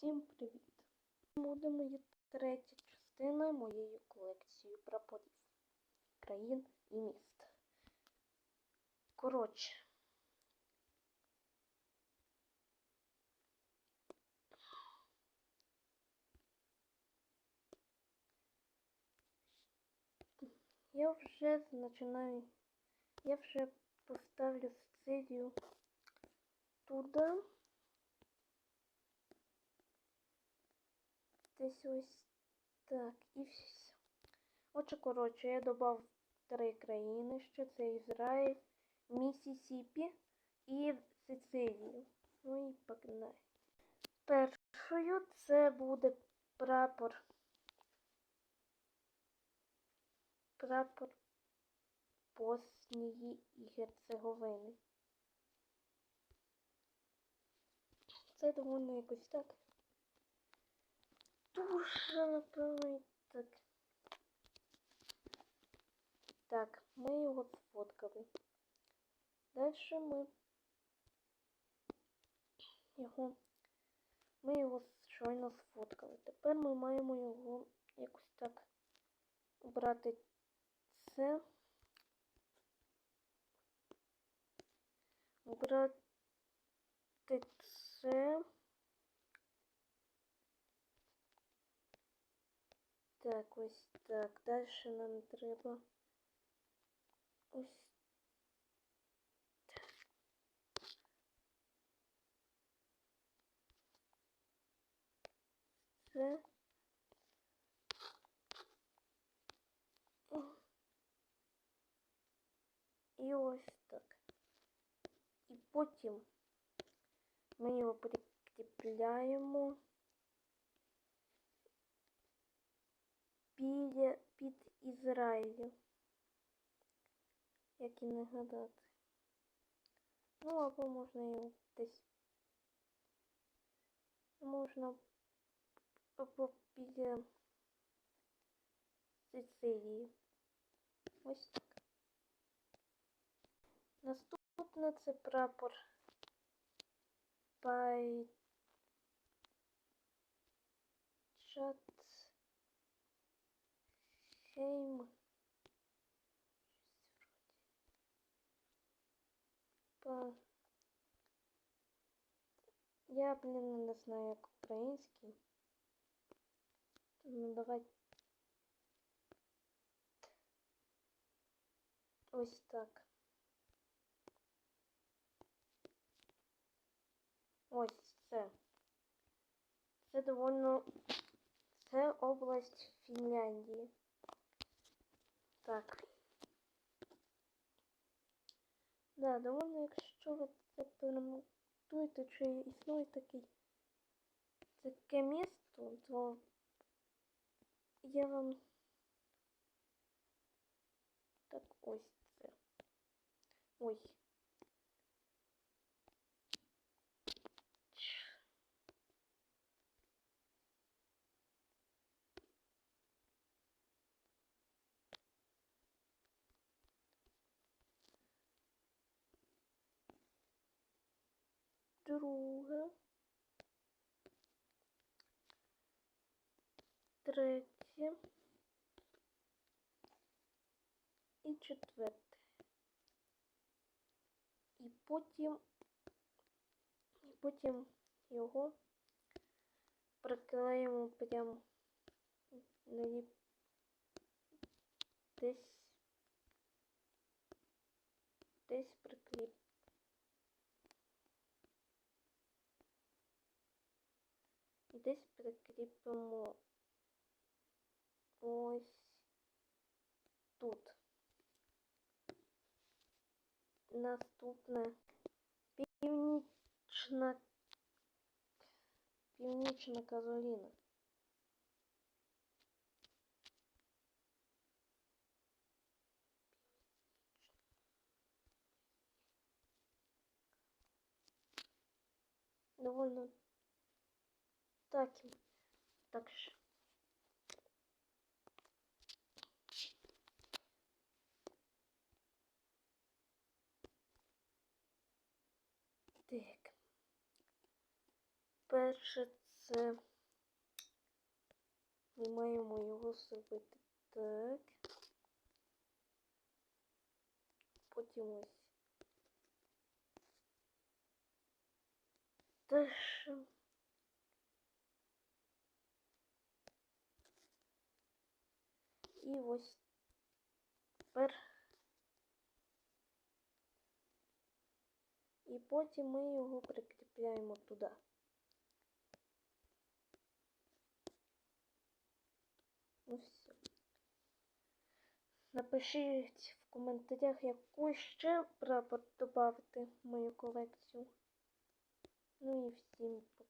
Всім привіт! Буде моя третя частина моєї колекції прапорів країн і міст. Коротше. Я вже починаю. Я вже поставлю Сицилію туди. Десь ось так і все. Отже, коротше, я додав три країни ще. Це Ізраїль, Місісіпі і Сицилію. Ну і погнали. Першою це буде прапор. Прапор Боснії і Герцеговини. Це довольно якось так. Дуже напевно так. Так, ми його сфоткали. Дальше ми його ми його щойно сфоткали. Тепер ми маємо його якось так брати це. Брати це. Так, ось так. Дальше нам треба ось так. Це. О. І ось так. І потім ми його прикріпляємо. Біля під Ізраїлю. Як і не гадати. Ну, або можна його десь. Можна або біля Сицилії. Ось так. Наступне це прапор Пайчат. Хейм. По... Я, блин, не знаю, як український. Ну, давай. Ось так. Ось це. Це довольно... Це область Фінляндії. Так. Да, довольно, якщо ви це перемонтуєте, чи існує такий таке місто, то я вам так ось це. Ой. Друге, третє і четверте. І потім, і потім його приклеїмо прямо на десь десь прикріп. десь прикріпимо ось тут. Наступне північна північна Кароліна. Довольно так. Так же. Так. Перше це ми маємо його зробити так. Потім ось. Теж. І ось тепер. І потім ми його прикріпляємо туди. Ну все. Напишіть в коментарях, яку ще прапор додати в мою колекцію. Ну і всім пока.